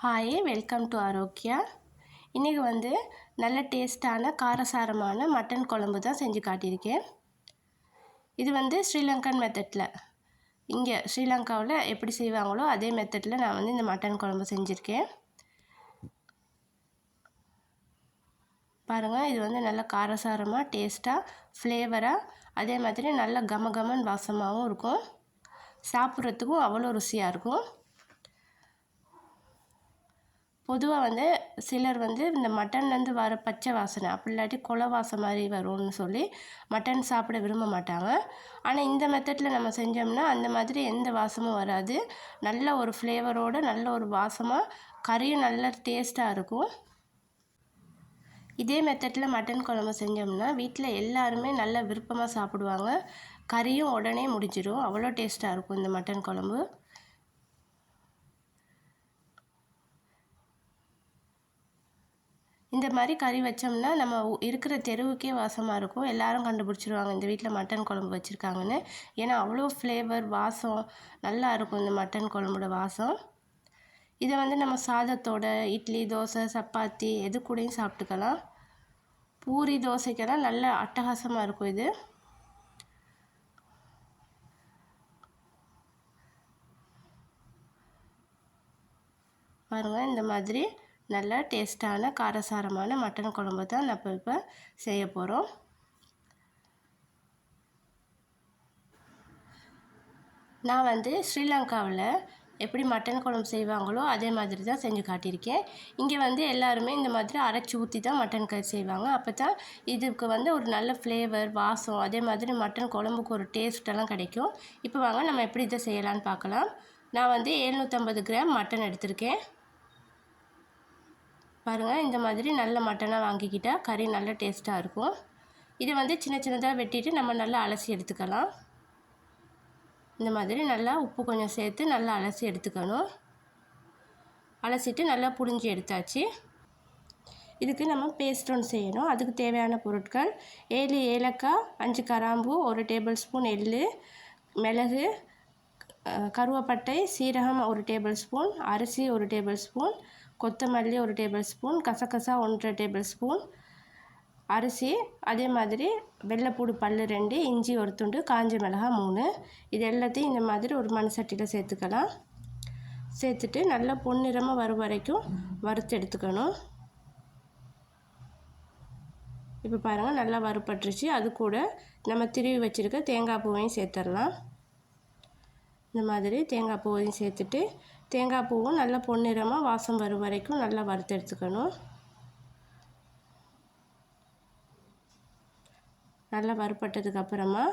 Hi welcome to Arokya இன்றைக்கி வந்து நல்ல டேஸ்ட்டான காரசாரமான மட்டன் குழம்பு தான் செஞ்சு காட்டியிருக்கேன். இது வந்து ஸ்ரீலங்கன் மெத்தடில் இங்கே ஸ்ரீலங்காவில் எப்படி செய்வாங்களோ அதே மெத்தடில் நான் வந்து இந்த மட்டன் குழம்பு செஞ்சுருக்கேன். பாருங்கள் இது வந்து நல்ல காரசாரமாக டேஸ்ட்டாக ஃப்ளேவராக அதே மாதிரி நல்ல கம கமன் வாசமாகவும் இருக்கும். சாப்பிட்றதுக்கும் அவ்வளோ ருசியாக இருக்கும். பொதுவாக வந்து சிலர் வந்து இந்த மட்டன்லேருந்து வர பச்சை வாசனை அப்படி இல்லாட்டி கொலை வாசம் மாதிரி வரும்னு சொல்லி மட்டன் சாப்பிட விரும்ப மாட்டாங்க. ஆனால் இந்த மெத்தடில் நம்ம செஞ்சோம்னா அந்த மாதிரி எந்த வாசமும் வராது. நல்ல ஒரு ஃப்ளேவரோடு நல்ல ஒரு வாசமாக கறியும் நல்ல டேஸ்ட்டாக இருக்கும். இதே மெத்தடில் மட்டன் குழம்பு செஞ்சோம்னா வீட்டில் எல்லாருமே நல்ல விருப்பமாக சாப்பிடுவாங்க. கறியும் உடனே முடிஞ்சிடும் அவ்வளோ டேஸ்ட்டாக இருக்கும் இந்த மட்டன் குழம்பு. இந்த மாதிரி கறி வச்சோம்னா நம்ம இருக்கிற தெருவுக்கே வாசமாக இருக்கும். எல்லாரும் கண்டுபிடிச்சிருவாங்க இந்த வீட்டில் மட்டன் குழம்பு வச்சுருக்காங்கன்னு. ஏன்னா அவ்வளோ ஃப்ளேவர் வாசம் நல்லா இருக்கும் இந்த மட்டன் குழம்போட வாசம். இதை வந்து நம்ம சாதத்தோட இட்லி தோசை சப்பாத்தி எது கூடயும் சாப்பிட்டுக்கலாம். பூரி தோசைக்கெல்லாம் நல்ல அட்டகாசமாக இருக்கும் இது. பாருங்கள் இந்த மாதிரி நல்ல டேஸ்ட்டான காரசாரமான மட்டன் குழம்பு தான் நம்ம இப்போ செய்ய போகிறோம் நான் வந்து ஸ்ரீலங்காவில் எப்படி மட்டன் குழம்பு செய்வாங்களோ அதே மாதிரி தான் செஞ்சு காட்டியிருக்கேன். இங்கே வந்து எல்லாருமே இந்த மாதிரி அரைச்சி ஊற்றி தான் மட்டன் கறி செய்வாங்க. அப்போ தான் இதுக்கு வந்து ஒரு நல்ல ஃப்ளேவர் வாசம் அதே மாதிரி மட்டன் குழம்புக்கு ஒரு டேஸ்ட்டெல்லாம் கிடைக்கும். இப்போ வாங்க நம்ம எப்படி இதை செய்யலான்னு பார்க்கலாம். நான் வந்து எழுநூற்றம்பது கிராம் மட்டன் எடுத்திருக்கேன். பாருங்கள் இந்த மாதிரி நல்ல மட்டனாக வாங்கிக்கிட்டால் கறி நல்ல டேஸ்ட்டாக இருக்கும். இதை வந்து சின்ன சின்னதாக வெட்டிட்டு நம்ம நல்லா அலசி எடுத்துக்கலாம். இந்த மாதிரி நல்லா உப்பு கொஞ்சம் சேர்த்து நல்லா அலசி எடுத்துக்கணும். அலசிட்டு நல்லா புழிஞ்சி எடுத்தாச்சு. இதுக்கு நம்ம பேஸ்ட் ஒன்று செய்யணும். அதுக்கு தேவையான பொருட்கள் ஏழு ஏலக்காய் அஞ்சு கராம்பு ஒரு டேபிள் ஸ்பூன் எள் மிளகு கருவப்பட்டை சீரகம் ஒரு டேபிள் ஸ்பூன் அரிசி ஒரு டேபிள் ஸ்பூன் கொத்தமல்லி ஒரு டேபிள் ஸ்பூன் கசகசா ஒன்றரை டேபிள் ஸ்பூன் அரிசி அதே மாதிரி வெள்ளைப்பூடு பல் ரெண்டு இஞ்சி ஒரு துண்டு காஞ்ச மிளகா மூணு. இது எல்லாத்தையும் இந்த மாதிரி ஒரு மண் சட்டியில் சேர்த்துக்கலாம். சேர்த்துட்டு நல்லா பொன்னிறமாக வரும் வரைக்கும் வறுத்து எடுத்துக்கணும். இப்போ பாருங்கள் நல்லா வறுப்பட்டுருச்சு அது கூட நம்ம திருவி வச்சுருக்க தேங்காய் பூவையும் சேர்த்துடலாம். இந்த மாதிரி தேங்காய் பூவையும் சேர்த்துட்டு தேங்காய் பூவும் நல்லா பொன்னிறமாக வாசம் வரும் வரைக்கும் நல்லா வறுத்து எடுத்துக்கணும். நல்லா வறுப்பட்டதுக்கு அப்புறமா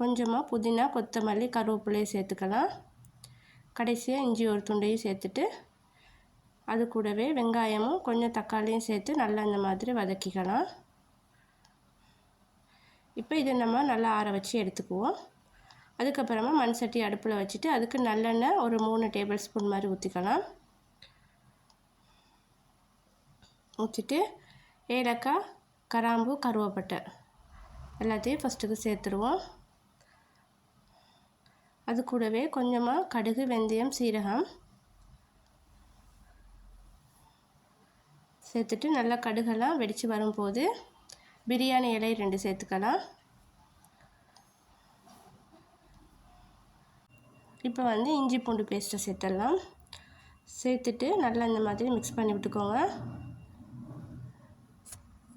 கொஞ்சமாக புதினா கொத்தமல்லி கருவேப்பிலையும் சேர்த்துக்கலாம். கடைசியாக இஞ்சி ஒரு துண்டையும் சேர்த்துட்டு அது கூடவே வெங்காயமும் கொஞ்சம் தக்காளியும் சேர்த்து நல்லா இந்த மாதிரி வதக்கிக்கலாம். இப்போ இதை நம்ம நல்லா ஆற வச்சு எடுத்துக்குவோம். அதுக்கப்புறமா மண் சட்டி அடுப்பில் வச்சுட்டு அதுக்கு நல்லெண்ணெய் ஒரு மூணு டேபிள் ஸ்பூன் மாதிரி ஊற்றிக்கலாம் ஊற்றிட்டு ஏலக்காய் கராம்பு கருவேப்பட்டை எல்லாத்தையும் ஃபஸ்ட்டுக்கு சேர்த்துருவோம். அது கூடவே கொஞ்சமாக கடுகு வெந்தயம் சீரகம் சேர்த்துட்டு நல்லா கடுகெல்லாம் வெடித்து வரும்போது பிரியாணி இலை ரெண்டு சேர்த்துக்கலாம். இப்போ வந்து இஞ்சி பூண்டு பேஸ்ட்டை சேர்த்துடலாம். சேர்த்துட்டு நல்லா இந்த மாதிரி மிக்ஸ் பண்ணி விட்டுக்கோங்க.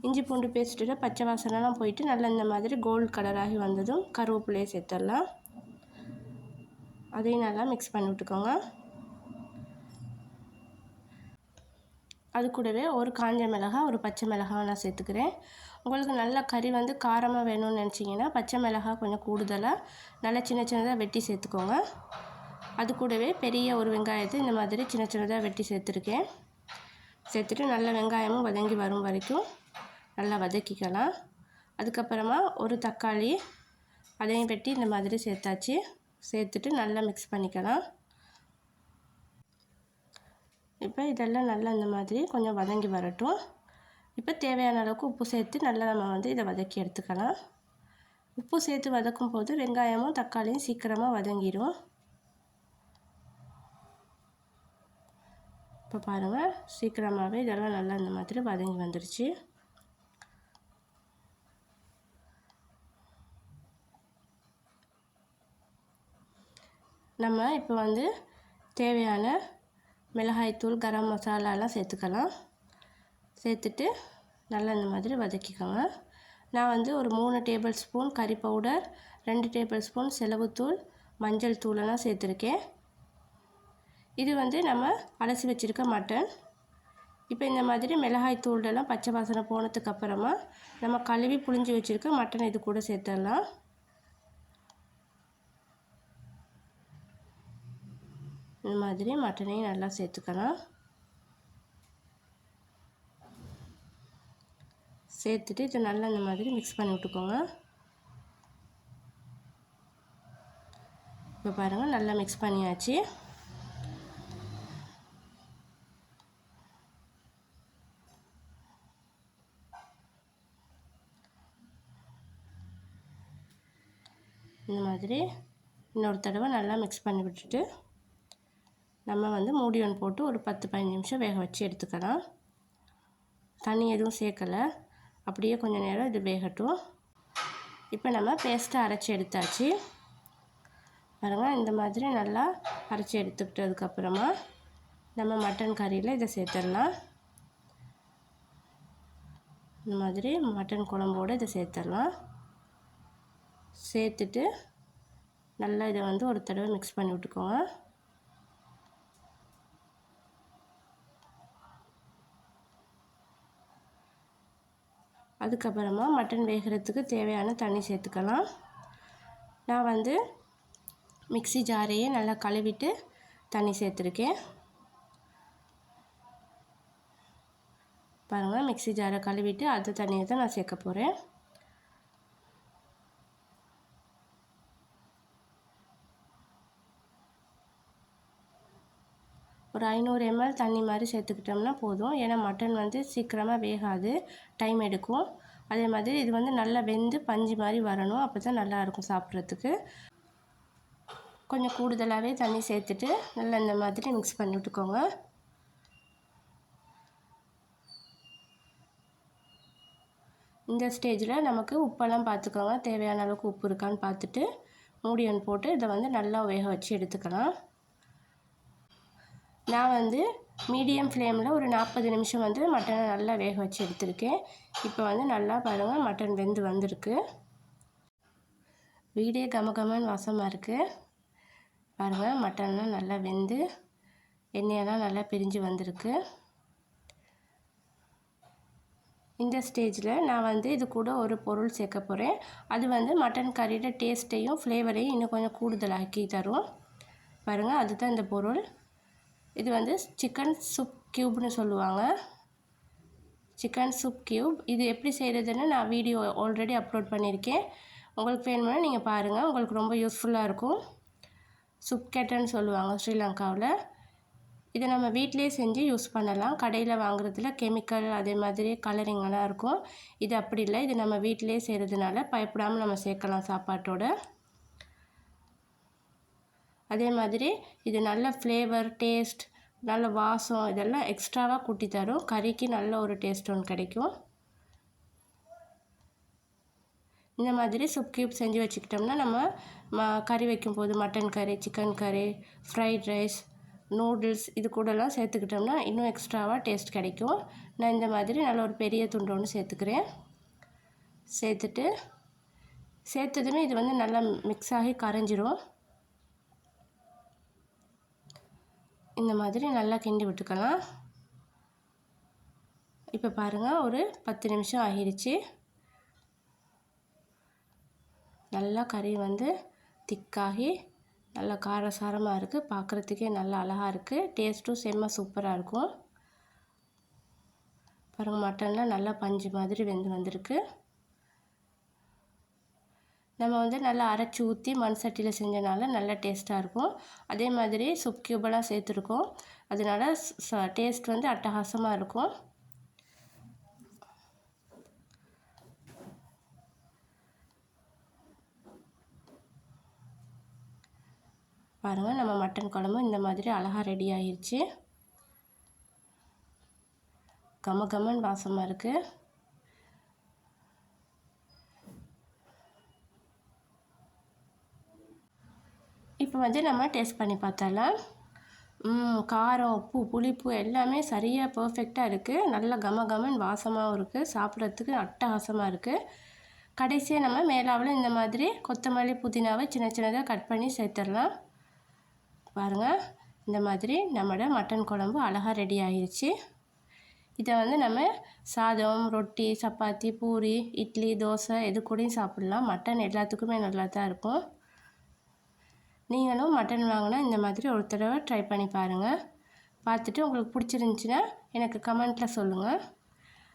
இஞ்சி பூண்டு பேஸ்ட்டில் பச்சை வாசனைலாம் போயிட்டு நல்லா இந்த மாதிரி கோல்டு கலராகி வந்ததும் கருவேப்பிலையை சேர்த்துடலாம். அதையும் நல்லா மிக்ஸ் பண்ணி விட்டுக்கோங்க. அது கூடவே ஒரு காஞ்ச மிளகாய் ஒரு பச்சை மிளகாய் நான் சேர்த்துக்கிறேன். உங்களுக்கு நல்ல கறி வந்து காரமாக வேணும்னு நினச்சிங்கன்னா பச்சை மிளகாய் கொஞ்சம் கூடுதலாக நல்லா சின்ன சின்னதாக வெட்டி சேர்த்துக்கோங்க. அது கூடவே பெரிய ஒரு வெங்காயத்தை இந்த மாதிரி சின்ன சின்னதாக வெட்டி சேர்த்துருக்கேன். சேர்த்துட்டு நல்ல வெங்காயமும் வதங்கி வரும் வரைக்கும் நல்லா வதக்கிக்கலாம். அதுக்கப்புறமா ஒரு தக்காளி அதையும் வெட்டி இந்த மாதிரி சேர்த்தாச்சு. சேர்த்துட்டு நல்லா மிக்ஸ் பண்ணிக்கலாம். இப்போ இதெல்லாம் நல்லா இந்த மாதிரி கொஞ்சம் வதங்கி வரட்டும். இப்போ தேவையான அளவுக்கு உப்பு சேர்த்து நல்லா நம்ம வந்து இதை வதக்கி எடுத்துக்கலாம். உப்பு சேர்த்து வதக்கும் போது வெங்காயமும் தக்காளியும் சீக்கிரமாக வதங்கிடும் இப்போ பாருங்கள் சீக்கிரமாகவே இதெல்லாம் நல்லா இந்த மாதிரி வதங்கி வந்துருச்சு. நம்ம இப்போ வந்து தேவையான மிளகாய்த்தூள் கரம் மசாலாலாம் சேர்த்துக்கலாம். சேர்த்துட்டு நல்லா இந்த மாதிரி வதக்கிக்கோங்க. நான் வந்து ஒரு மூணு டேபிள் ஸ்பூன் கறி பவுடர் ரெண்டு டேபிள் ஸ்பூன் செலவுத்தூள் மஞ்சள் தூளெல்லாம் சேர்த்துருக்கேன். இது வந்து நம்ம அலசி வச்சுருக்க மட்டன். இப்போ இந்த மாதிரி மிளகாய் தூளெல்லாம் பச்சை வாசனை போனதுக்கு அப்புறமா நம்ம கழுவி புளிஞ்சு வச்சுருக்க மட்டன் இது கூட சேர்த்துடலாம். இந்த மாதிரி மட்டனையும் நல்லா சேர்த்துக்கலாம். சேர்த்துட்டு இதை நல்லா இந்த மாதிரி மிக்ஸ் பண்ணி விட்டுக்கோங்க. இப்போ பாருங்கள் நல்லா மிக்ஸ் பண்ணியாச்சு. இந்த மாதிரி இன்னொரு தடவை நல்லா மிக்ஸ் பண்ணி விட்டுட்டு நம்ம வந்து மூடி ஒன்று போட்டு ஒரு பத்து பதினஞ்சு நிமிஷம் வேக வச்சு எடுத்துக்கலாம். தண்ணி எதுவும் சேர்க்கலை. அப்படியே கொஞ்சம் நேரம் இது வேகட்டும். இப்போ நம்ம பேஸ்ட்டை அரைச்சி எடுத்தாச்சு. பாருங்கள் இந்த மாதிரி நல்லா அரைச்சி எடுத்துக்கிட்டதுக்கப்புறமா நம்ம மட்டன் கறியில் இதை சேர்த்துடலாம். இந்த மாதிரி மட்டன் குழம்போடு இதை சேர்த்துடலாம். சேர்த்துட்டு நல்லா இதை வந்து ஒரு தடவை மிக்ஸ் பண்ணி விட்டுக்கோங்க. அதுக்கப்புறமா மட்டன் வேகிறதுக்கு தேவையான தண்ணி சேர்த்துக்கலாம். நான் வந்து மிக்சி ஜாரையே நல்லா கழுவிட்டு தண்ணி சேர்த்துருக்கேன். பாருங்கள் மிக்சி ஜாரை கழுவிட்டு அந்த தண்ணியை தான் நான் சேர்க்க போகிறேன் ஒரு ஐநூறு எம்எல் தண்ணி மாதிரி சேர்த்துக்கிட்டோம்னா போதும். ஏன்னா மட்டன் வந்து சீக்கிரமாக வேகாது. டைம் எடுக்கும். அதே மாதிரி இது வந்து நல்லா வெந்து பஞ்சு மாதிரி வரணும். அப்போ தான் நல்லாயிருக்கும் சாப்பிட்றதுக்கு. கொஞ்சம் கூடுதலாகவே தண்ணி சேர்த்துட்டு நல்லா இந்த மாதிரி மிக்ஸ் பண்ணி விட்டுக்கோங்க. இந்த ஸ்டேஜில் நமக்கு உப்பெல்லாம் பார்த்துக்கோங்க. தேவையான அளவுக்கு உப்பு இருக்கான்னு பார்த்துட்டு மூடியன் போட்டு இதை வந்து நல்லா வேக வச்சு எடுத்துக்கலாம். நான் வந்து மீடியம் ஃப்ளேமில் ஒரு நாற்பது நிமிஷம் வந்து மட்டனை நல்லா வேக வச்சு எடுத்திருக்கேன். இப்போ வந்து நல்லா பாருங்கள் மட்டன் வெந்து வந்திருக்கு. வீடே கமகமன்னு வாசமாக இருக்குது பாருங்கள் மட்டன்லாம் நல்லா வெந்து எண்ணெயெல்லாம் நல்லா பிரிஞ்சு வந்திருக்கு. இந்த ஸ்டேஜில் நான் வந்து இது கூட ஒரு பொருள் சேர்க்க போகிறேன் அது வந்து மட்டன் கறியோட டேஸ்ட்டையும் ஃப்ளேவரையும் இன்னும் கொஞ்சம் கூடுதலாக்கி தரும். பாருங்கள் அதுதான் இந்த பொருள். இது வந்து சிக்கன் சூப் க்யூப்னு சொல்லுவாங்க. சிக்கன் சூப் க்யூப் இது எப்படி செய்கிறதுன்னு நான் வீடியோ ஆல்ரெடி அப்லோட் பண்ணியிருக்கேன். உங்களுக்கு வேணும்னா நீங்கள் பாருங்கள் உங்களுக்கு ரொம்ப யூஸ்ஃபுல்லாக இருக்கும். சுப் கேட்டன்னு சொல்லுவாங்க ஸ்ரீலங்காவில். இதை நம்ம வீட்டிலே செஞ்சு யூஸ் பண்ணலாம். கடையில் வாங்குறதுல கெமிக்கல் அதே மாதிரி கலரிங்கெல்லாம் இருக்கும். இது அப்படி இல்லை. இது நம்ம வீட்டிலே செய்கிறதுனால பயப்படாமல் நம்ம சேர்க்கலாம் சாப்பாட்டோட. அதே மாதிரி இது நல்ல ஃப்ளேவர் டேஸ்ட் நல்ல வாசம் இதெல்லாம் எக்ஸ்ட்ராவாக கூட்டி தரும். கறிக்கு நல்ல ஒரு டேஸ்ட் ஒன்று கிடைக்கும். இந்த மாதிரி சுப் கியூப் செஞ்சு வச்சுக்கிட்டோம்னா நம்ம ம கறி வைக்கும்போது மட்டன் கறி சிக்கன் கறி ஃப்ரைட் ரைஸ் நூடுல்ஸ் இது கூடலாம் சேர்த்துக்கிட்டோம்னா இன்னும் எக்ஸ்ட்ராவாக டேஸ்ட் கிடைக்கும். நான் இந்த மாதிரி நல்ல ஒரு பெரிய துண்டு ஒன்று சேர்த்துக்கிறேன். சேர்த்துட்டு சேர்த்ததுமே இது வந்து நல்லா மிக்ஸ் ஆகி கரைஞ்சிரும். இந்த மாதிரி நல்லா கிண்டி விட்டுக்கலாம். இப்போ பாருங்கள் ஒரு பத்து நிமிஷம் ஆகிடுச்சு. நல்லா கறி வந்து திக்காகி நல்லா காரசாரமாக இருக்குது பார்க்குறதுக்கே நல்லா அழகாக இருக்குது டேஸ்ட்டும் செம்ம சூப்பராக இருக்கும். பாருங்கள் மட்டன்லாம் நல்லா பஞ்சு மாதிரி வெந்து வந்திருக்கு. நம்ம வந்து நல்லா அரைச்சி ஊற்றி மண் சட்டியில் செஞ்சனால நல்லா டேஸ்ட்டாக இருக்கும். அதே மாதிரி சுப் கியூபெல்லாம் சேர்த்துருக்கோம். அதனால டேஸ்ட் வந்து அட்டகாசமாக இருக்கும். பாருங்கள் நம்ம மட்டன் குழம்பு இந்த மாதிரி அழகாக ரெடி ஆயிடுச்சு கம கமன் வாசமாக இருக்குது இப்போ வந்து நம்ம டேஸ்ட் பண்ணி பார்த்தலாம் காரம் உப்பு புளிப்பு எல்லாமே சரியாக பர்ஃபெக்டாக இருக்குது நல்ல கம கமன் வாசமாகவும் இருக்குது சாப்பிட்றதுக்கு அட்டகாசமாக இருக்குது கடைசியாக நம்ம மேலாவில் இந்த மாதிரி கொத்தமல்லி புதினாவை சின்ன சின்னதாக கட் பண்ணி சேர்த்துடலாம். பாருங்கள் இந்த மாதிரி நம்மளோட மட்டன் குழம்பு அழகாக ரெடி ஆகிடுச்சு இதை வந்து நம்ம சாதம் ரொட்டி சப்பாத்தி பூரி இட்லி தோசை எது கூடயும் சாப்பிட்லாம். மட்டன் எல்லாத்துக்குமே நல்லா தான் இருக்கும். நீங்களும் மட்டன் வாங்கினா இந்த மாதிரி ஒரு தடவை ட்ரை பண்ணி பாருங்கள் பார்த்துட்டு உங்களுக்கு பிடிச்சிருந்துச்சின்னா எனக்கு கமெண்ட்டில் சொல்லுங்கள்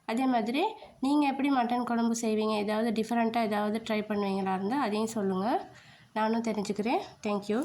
அதே மாதிரி நீங்கள் எப்படி மட்டன் குழம்பு செய்வீங்க? ஏதாவது டிஃப்ரெண்ட்டாக ஏதாவது ட்ரை பண்ணுவீங்களா இருந்தால் அதையும் சொல்லுங்கள் நானும் தெரிஞ்சுக்கிறேன். தேங்க்யூ